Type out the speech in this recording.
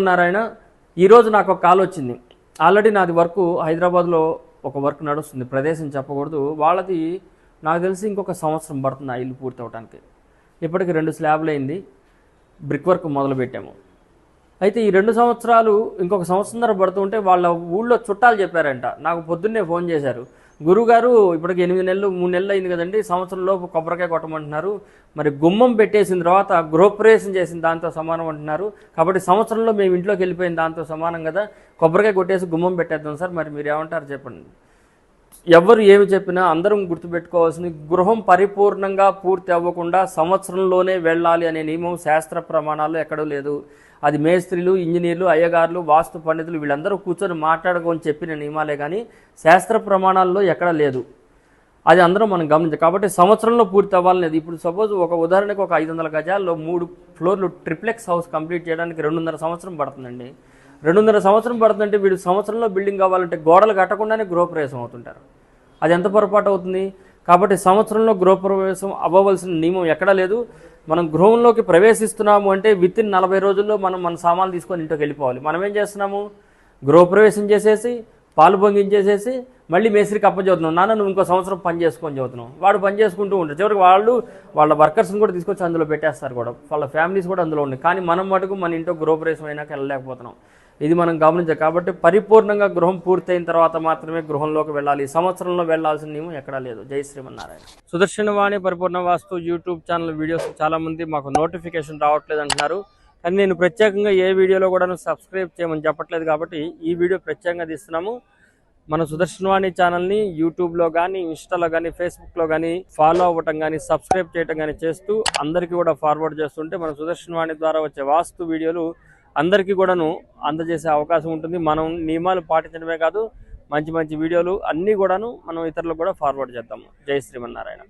నారాయణ ఈరోజు నాకు ఒక కాల్ వచ్చింది. ఆల్రెడీ నాది వర్క్ హైదరాబాద్లో ఒక వర్క్ నడుస్తుంది ప్రదేశం చెప్పకూడదు. వాళ్ళది నాకు తెలిసి ఇంకొక సంవత్సరం పడుతుంది ఆ ఇల్లు పూర్తి అవడానికి ఇప్పటికి రెండు స్లాబ్లు అయింది బ్రిక్ వర్క్ మొదలు పెట్టాము అయితే ఈ రెండు సంవత్సరాలు ఇంకొక సంవత్సరం పడుతుంటే వాళ్ళ ఊళ్ళో చుట్టాలు చెప్పారంట. నాకు పొద్దున్నే ఫోన్ చేశారు. గురుగారు ఇప్పటికి ఎనిమిది నెలలు మూడు నెలలు అయింది కదండి సంవత్సరంలోపు కొబ్బరికాయ కొట్టమంటున్నారు. మరి గుమ్మం పెట్టేసిన తర్వాత గృహప్రవేశం చేసిన దాంతో సమానం అంటున్నారు. కాబట్టి సంవత్సరంలో మేము ఇంట్లోకి వెళ్ళిపోయిన దాంతో సమానం కదా. కొబ్బరికాయ కొట్టేసి గుమ్మం పెట్టేద్దాం సార్. మరి మీరు ఏమంటారు చెప్పండి. ఎవరు ఏమి చెప్పినా అందరం గుర్తుపెట్టుకోవాల్సింది గృహం పరిపూర్ణంగా పూర్తి అవ్వకుండా సంవత్సరంలోనే వెళ్ళాలి అనే నియమం శాస్త్ర ప్రమాణాలు ఎక్కడూ లేదు. అది మేస్త్రీలు ఇంజనీర్లు అయ్యగారులు వాస్తు పండితులు వీళ్ళందరూ కూర్చొని మాట్లాడుకొని చెప్పిన నియమాలే కానీ శాస్త్ర ప్రమాణాల్లో ఎక్కడ లేదు. అది అందరం మనం గమనించాలి. కాబట్టి సంవత్సరంలో పూర్తి అవ్వాలనేది ఇప్పుడు సపోజ్ ఒక ఉదాహరణకు ఒక ఐదు వందల గజాల్లో మూడు ఫ్లోర్లు ట్రిప్లెక్స్ హౌస్ కంప్లీట్ చేయడానికి రెండున్నర సంవత్సరం పడుతుందండి. రెండున్నర సంవత్సరం పడుతుందంటే వీడు సంవత్సరంలో బిల్డింగ్ కావాలంటే గోడలు కట్టకుండానే గృహప్రవేశం అవుతుంటారు. అది ఎంత పొరపాటు అవుతుంది? కాబట్టి సంవత్సరంలో గృహప్రవేశం అవ్వవలసిన నియమం ఎక్కడా లేదు. మనం గృహంలోకి ప్రవేశిస్తున్నాము అంటే విత్ ఇన్ నలభై రోజుల్లో మనం మన సామాన్లు తీసుకొని ఇంటికి వెళ్ళిపోవాలి. మనం ఏం చేస్తున్నాము? గృహప్రవేశం చేసేసి పాలు పొంగించేసేసి మళ్ళీ మేస్త్రికి అప్పచెబుతున్నావు నాన్న నువ్వు ఇంకో సంవత్సరం పని చేసుకొని చదువుతున్నావు వాడు పని చేసుకుంటూ ఉంటాడు. చివరికి వాళ్ళు వాళ్ళ వర్కర్స్ని కూడా తీసుకొచ్చి అందులో పెట్టేస్తారు కూడా. వాళ్ళ ఫ్యామిలీస్ కూడా అందులో ఉన్నాయి. కానీ మనం మటుకు మన ఇంట్లో గృహప్రవేశం అయినాక వెళ్ళలేకపోతున్నాం. ఇది మనం గమనించాలి కాబట్టి పరిపూర్ణంగా గృహం పూర్తయిన తర్వాత మాత్రమే గృహంలోకి వెళ్ళాలి. సంవత్సరంలో వెళ్ళాల్సిన నియమం ఎక్కడా లేదు. జై శ్రీమన్నారాయణ. సుదర్శన వాణి పరిపూర్ణ వాస్తు యూట్యూబ్ ఛానల్ వీడియోస్ చాలామంది మాకు నోటిఫికేషన్ రావట్లేదు అంటున్నారు. కానీ నేను ప్రత్యేకంగా ఏ వీడియోలో కూడా సబ్స్క్రైబ్ చేయమని చెప్పట్లేదు కాబట్టి ఈ వీడియో ప్రత్యేకంగా తీస్తున్నాము. మన సుదర్శనవాణి ఛానల్ని యూట్యూబ్లో కానీ ఇన్స్టాలో కానీ ఫేస్బుక్లో కానీ ఫాలో అవ్వటం కానీ సబ్స్క్రైబ్ చేయటం కానీ చేస్తూ అందరికీ కూడా ఫార్వర్డ్ చేస్తుంటే మన సుదర్శనవాణి ద్వారా వచ్చే వాస్తు వీడియోలు అందరికీ కూడాను అందజేసే అవకాశం ఉంటుంది. మనం నియమాలు పాటించడమే కాదు మంచి మంచి వీడియోలు అన్నీ కూడాను మనం ఇతరులకు కూడా ఫార్వర్డ్ చేద్దాము. జై శ్రీమన్నారాయణ.